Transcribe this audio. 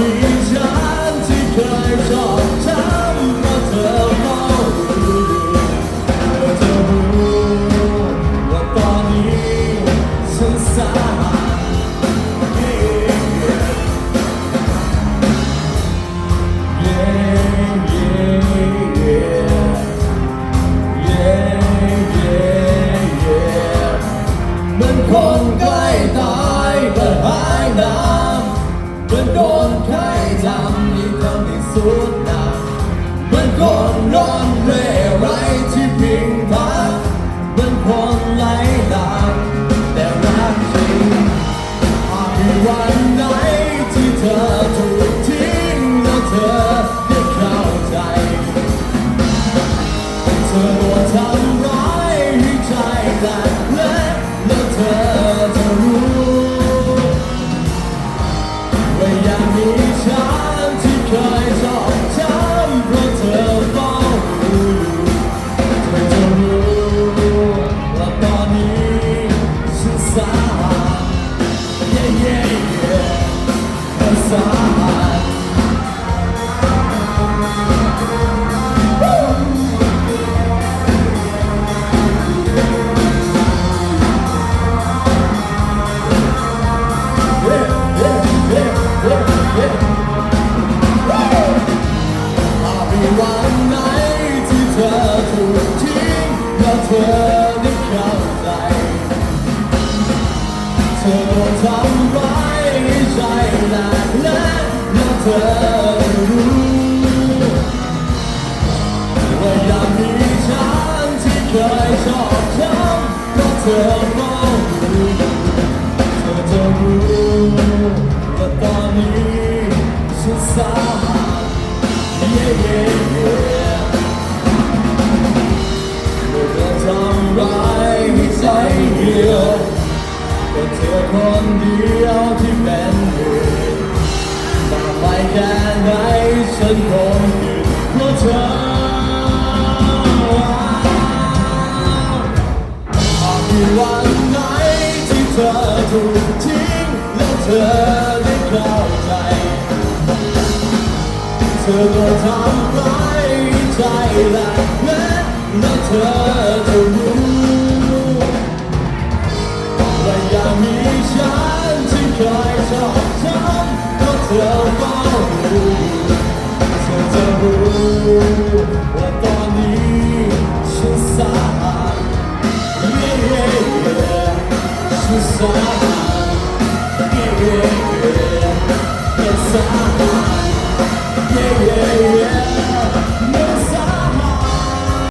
Yeah. เหมือนโดนใครทำนี่ทำให้สุดหนักเหมือนคนร้อนเร่ไร ว่ เธอได้เข้าใจเธอโดนทำร้ายใจหนักและแล้วเธอ วันไหนที่เธอกทิ้งและเธอได้เข้าใจ เธอก็ทำร้ายใจและแม้แลเธอจะรู้และยังมีฉันที่เคยชอบทำก็เธอเฝ้ารู้เธอจะรู้ So